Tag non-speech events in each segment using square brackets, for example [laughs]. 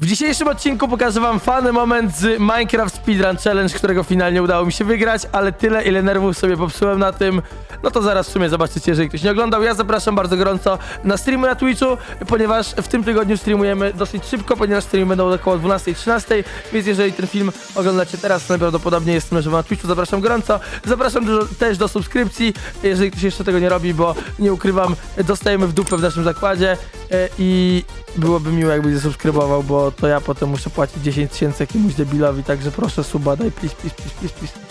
W dzisiejszym odcinku pokażę wam fany moment z Minecraft Speedrun Challenge, którego finalnie udało mi się wygrać, ale tyle ile nerwów sobie popsułem na tym, no to zaraz w sumie zobaczycie, jeżeli ktoś nie oglądał. Ja zapraszam bardzo gorąco na streamy na Twitchu, ponieważ w tym tygodniu streamujemy dosyć szybko, ponieważ streamy będą około 12-13, więc jeżeli ten film oglądacie teraz, to najprawdopodobniej jestem na żywo na Twitchu, zapraszam gorąco. Zapraszam też do subskrypcji, jeżeli ktoś jeszcze tego nie robi, bo nie ukrywam, dostajemy w dupę w naszym zakładzie e, i byłoby miło, jakbyś zasubskrybował, bo to ja potem muszę płacić 10 tysięcy jakiemuś debilowi, także proszę suba, daj please, please, please, please, please.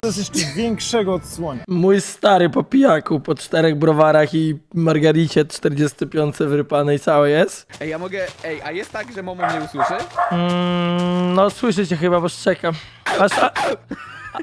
To jest jeszcze większego odsłonia. Mój stary po pijaku, po czterech browarach i margaricie 45 wyrypanej całej jest. Ej, ja mogę. Ej, a jest tak, że Momo mnie usłyszy? Mm, no słyszycie chyba, bo szczekam. Aż, a,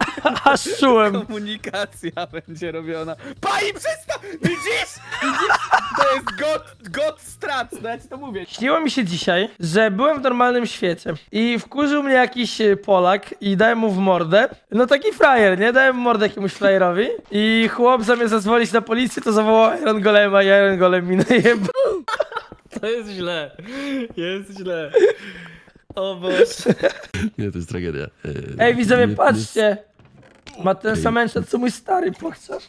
[laughs] aż czułem. Komunikacja będzie robiona. Pani przestań! Widzisz? Widzisz? To jest god, god strat, no ja ci to mówię. Śniło mi się dzisiaj, że byłem w normalnym świecie i wkurzył mnie jakiś e, Polak i dałem mu w mordę. No taki frajer, nie? Dałem mordę jakiemuś frajerowi i chłop zamiast zadzwonić na policję, to zawołał Iron Golema i Iron Golem mi najebał. To jest źle. Jest źle. O Boże. Nie, to jest tragedia. E, Ej widzowie, nie- patrzcie! Ma ten sam mężczyzn, co mój stary pochciarz.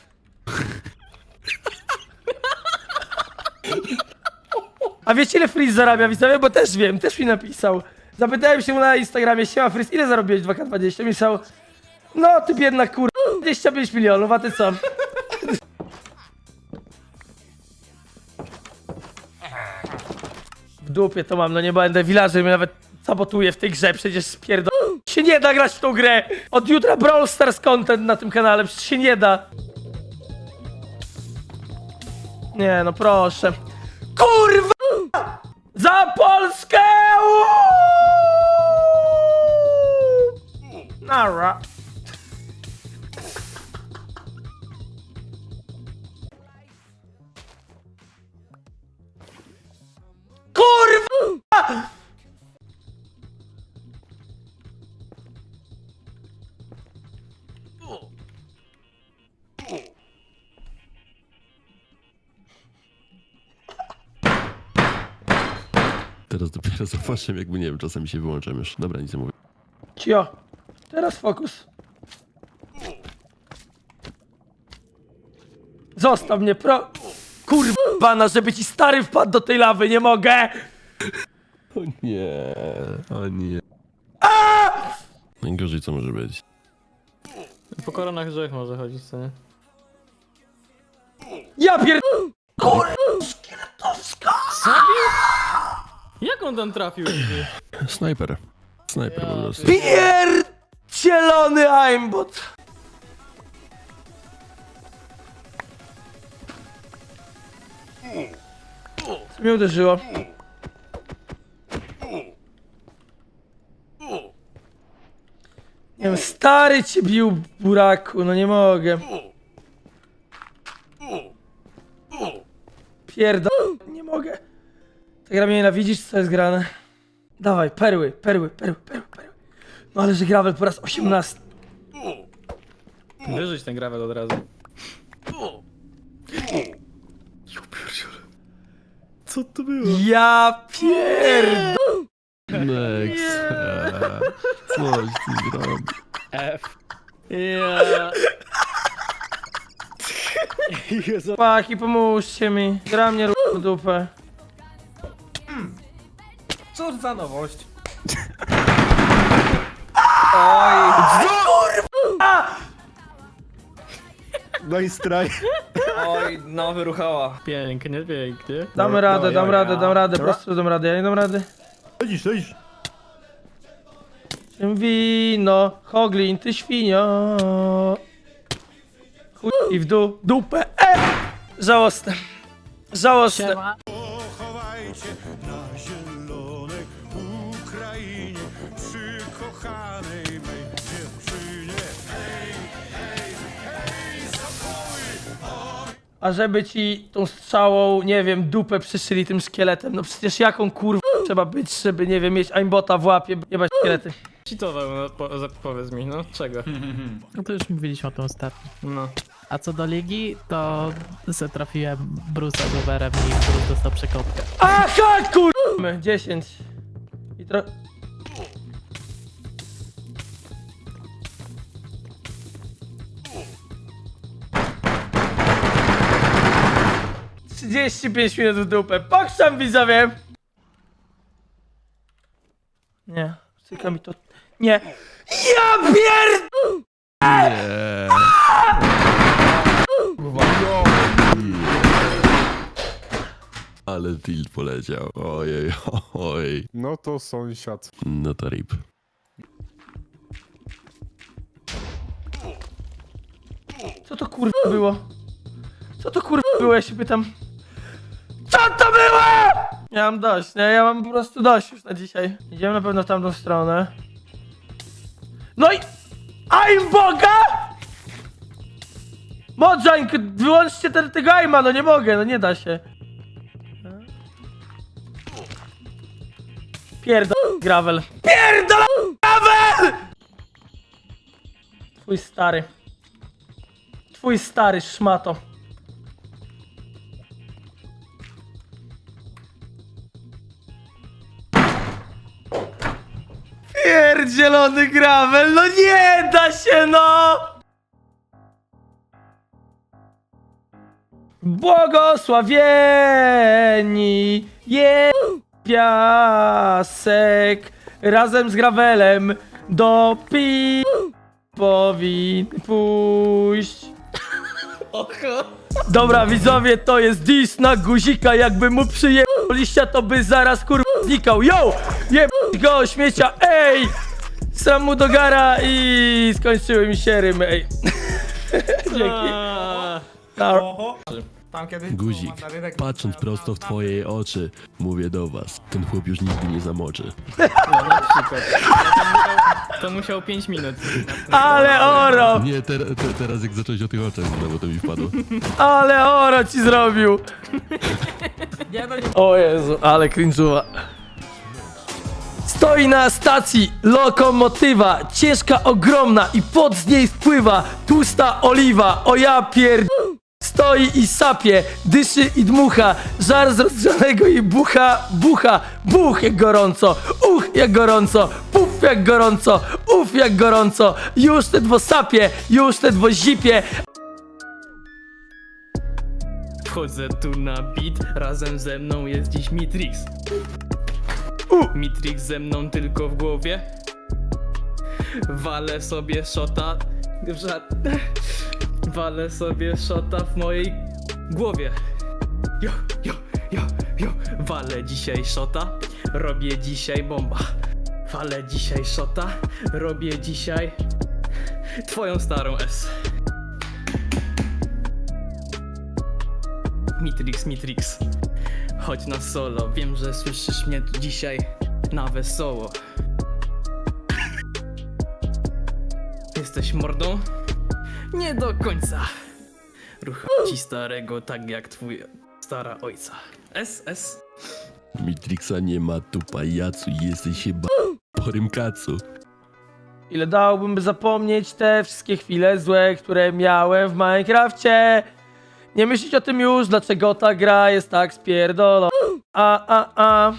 A wiecie ile Freeze zarabia widzowie? Bo też wiem, też mi napisał. Zapytałem się mu na Instagramie, siema Freeze, ile zarobiłeś 2K20? Myślał, no ty biedna kur... 25 milionów, a ty co? W dupie to mam, no nie będę villager, mnie nawet sabotuje w tej grze, przecież spierdol... się nie da grać w tą grę! Od jutra Brawl Stars content na tym kanale, przecież się nie da! Nie no, proszę. Kurwa! Za Polskę! Nara. Teraz dopiero [laughs] zauważyłem, jakby nie wiem, czasami się wyłączam już. Dobra, nic nie mówię. Cio. Teraz fokus. Zostaw mnie, pro... Kurwa, na żeby ci stary wpadł do tej lawy, nie mogę! O nie, o nie. Najgorzej co może być. Po koronach grzech może chodzić, co nie? Ja pier... Jak on tam trafił? ty? Snajper. Snajper po prostu. Pierdzielony aimbot! Co mnie uderzyło? Nie wiem, stary cię bił, buraku, no nie mogę. Pierdol... Ta gra mnie nienawidzisz, co jest grane? Dawaj, perły, perły, perły, perły, perły. No ale że gravel po raz 18. Wyrzuć ten gravel od razu. Co to było? Ja pierd... Next. Coś ty zrobił. F. Ja. [laughs] Chłopaki, pomóżcie mi. Gra mnie r- w dupę. Cóż za nowość. No i straj. Oj, no wyruchała. Pięknie, pięknie. Damy radę, dam radę, dam radę, po prostu dam radę, ja nie dam rady. Chodzisz, chodzisz. Wino, Hoglin, ty świnio. Chuj i w dół, dupę, e! Żałosne. Żałosne. A żeby ci tą strzałą, nie wiem, dupę przyszyli tym szkieletem, no przecież jaką kurwą trzeba być, żeby, nie wiem, mieć aimbota w łapie, jebać szkielety. Cheatował, no, po, za- powiedz mi, no czego? No to już mówiliśmy o tym ostatnio. No. A co do ligi, to se trafiłem Bruce'a z Uberem i Bruce dostał przekopkę. Aha, kurwa! 10. I tro... Trzydzieści pięć minut w dupę. Pokrzam widzowie! Nie, cyka mi to... Nie. Ja pierd... Nie. Ale tilt poleciał. Ojej, oj. No to sąsiad. No to rip. Co to kurwa było? Co to kurwa było, ja się pytam. Co to było?! Ja mam dość, nie? Ja mam po prostu dość już na dzisiaj. Idziemy na pewno w tamtą stronę. No i... I'm Boga! Modżańk, wyłączcie ten, tego aima, no nie mogę, no nie da się. Pierdol gravel. Pierdol gravel! Twój stary. Twój stary szmato. Pierdzielony gravel, no nie da się no! Błogosławieni je piasek razem z gravelem do pi powinien pójść. Dobra, widzowie, to jest dis na guzika, jakby mu przyjechał liścia, to by zaraz kurwa znikał. Yo! Jeb go, śmiecia, ej! Sam mu do gara i skończyły mi się rymy, ej. [laughs] Dzięki. Guzik, patrząc prosto w twoje oczy, mówię do was, ten chłop już nigdy nie zamoczy. [laughs] No przykład. To musiał 5 minut. Ale oro! Nie, ter, te, teraz jak zacząłeś o tych oczach, znowu to mi wpadło. [laughs] Ale oro ci zrobił! O Jezu, ale cringe'uwa. Stoi na stacji lokomotywa, ciężka ogromna i pod z niej wpływa tłusta oliwa. O ja pierd... Stoi i sapie, dyszy i dmucha, żar z rozgrzanego i bucha, bucha, buch jak gorąco, uch jak gorąco, puf jak gorąco, uf jak gorąco, już ledwo sapie, już ledwo zipie, Wchodzę tu na beat, razem ze mną jest dziś Mitrix. Mitrix ze mną tylko w głowie. Walę sobie szota. w ża- [laughs] Walę sobie szota w mojej głowie. Jo, jo, jo, jo. Walę dzisiaj szota. Robię dzisiaj bomba. Walę dzisiaj szota. Robię dzisiaj twoją starą S. Mitrix, Mitrix. Chodź na solo, wiem, że słyszysz mnie tu dzisiaj na wesoło. Jesteś mordą? Nie do końca. Rucha ci starego tak jak twój stara ojca. S, S. Mitrixa nie ma tu pajacu, jesteś chyba porym kacu. Ile dałbym, by zapomnieć te wszystkie chwile złe, które miałem w Minecrafcie? Nie myśleć o tym już, dlaczego ta gra jest tak spierdolona. A, a, a.